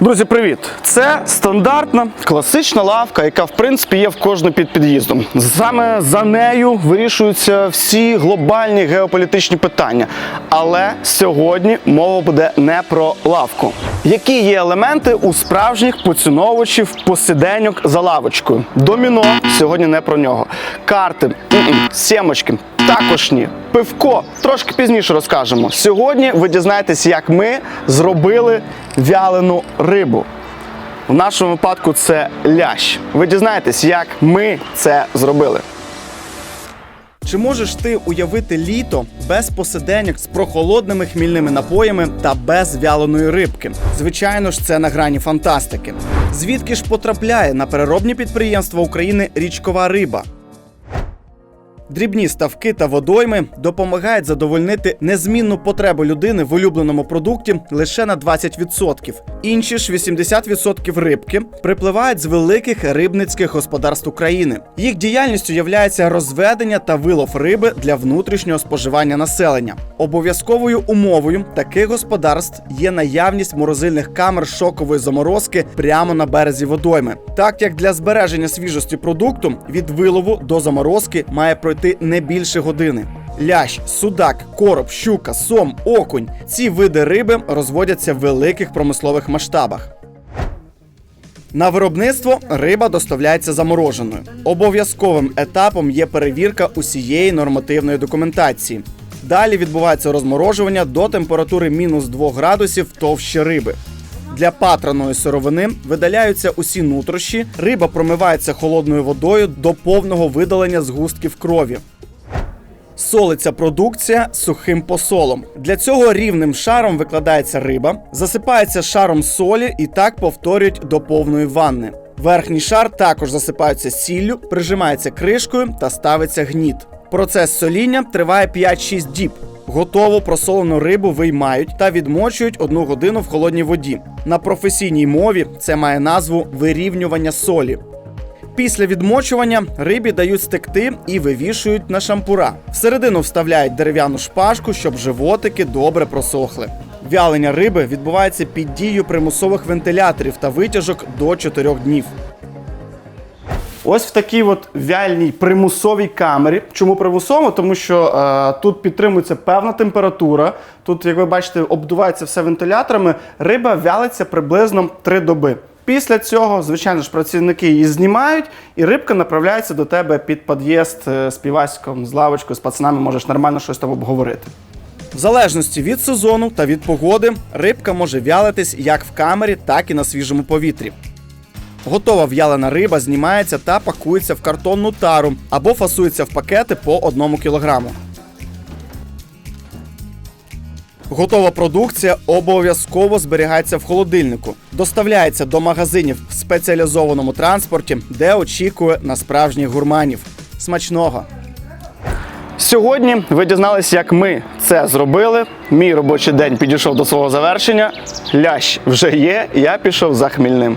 Друзі, привіт! Це стандартна класична лавка, яка в принципі є в кожному під під'їздом. Саме за нею вирішуються всі глобальні геополітичні питання. Але сьогодні мова буде не про лавку. Які є елементи у справжніх поціновувачів посиденьок за лавочкою? Доміно сьогодні не про нього. Карти, сімочки, також ні. Пивко трошки пізніше розкажемо. Сьогодні ви дізнаєтесь, як ми зробили вялену рибу. В нашому випадку це лящ. Ви дізнаєтесь, як ми це зробили. Чи можеш ти уявити літо без посиденьок з прохолодними хмільними напоями та без вяленої рибки? Звичайно ж, це на грані фантастики. Звідки ж потрапляє на переробні підприємства України річкова риба? Дрібні ставки та водойми допомагають задовольнити незмінну потребу людини в улюбленому продукті лише на 20%. Інші ж 80% рибки припливають з великих рибницьких господарств України. Їх діяльністю являється розведення та вилов риби для внутрішнього споживання населення. Обов'язковою умовою таких господарств є наявність морозильних камер шокової заморозки прямо на березі водойми. Так як для збереження свіжості продукту від вилову до заморозки має пройти не більше години. Лящ, судак, короб, щука, сом, окунь ці види риби розводяться в великих промислових масштабах. На виробництво риба доставляється замороженою. Обов'язковим етапом є перевірка усієї нормативної документації. Далі відбувається розморожування до температури мінус 2 градусів товщі риби. Для патраної сировини видаляються усі нутрощі, риба промивається холодною водою до повного видалення згустків крові. Солиться продукція сухим посолом. Для цього рівним шаром викладається риба, засипається шаром солі і так повторюють до повної ванни. Верхній шар також засипається сіллю, прижимається кришкою та ставиться гніт. Процес соління триває 5-6 діб. Готову просолену рибу виймають та відмочують одну годину в холодній воді. На професійній мові це має назву вирівнювання солі. Після відмочування рибі дають стекти і вивішують на шампура. Всередину вставляють дерев'яну шпажку, щоб животики добре просохли. Вялення риби відбувається під дією примусових вентиляторів та витяжок до 4 днів. Ось в такій от вяльній примусовій камері. Чому примусово? Тому що е, тут підтримується певна температура. Тут, як ви бачите, обдувається все вентиляторами. Риба вялиться приблизно 3 доби. Після цього, звичайно ж, працівники її знімають, і рибка направляється до тебе під під'їзд е, з піваськом, з лавочкою, з пацанами можеш нормально щось там обговорити. В залежності від сезону та від погоди, рибка може вялитись як в камері, так і на свіжому повітрі. Готова в'ялена риба знімається та пакується в картонну тару або фасується в пакети по 1 кілограму. Готова продукція обов'язково зберігається в холодильнику, доставляється до магазинів в спеціалізованому транспорті, де очікує на справжніх гурманів. Смачного! Сьогодні ви дізналися, як ми це зробили. Мій робочий день підійшов до свого завершення. Лящ вже є, я пішов за хмільним.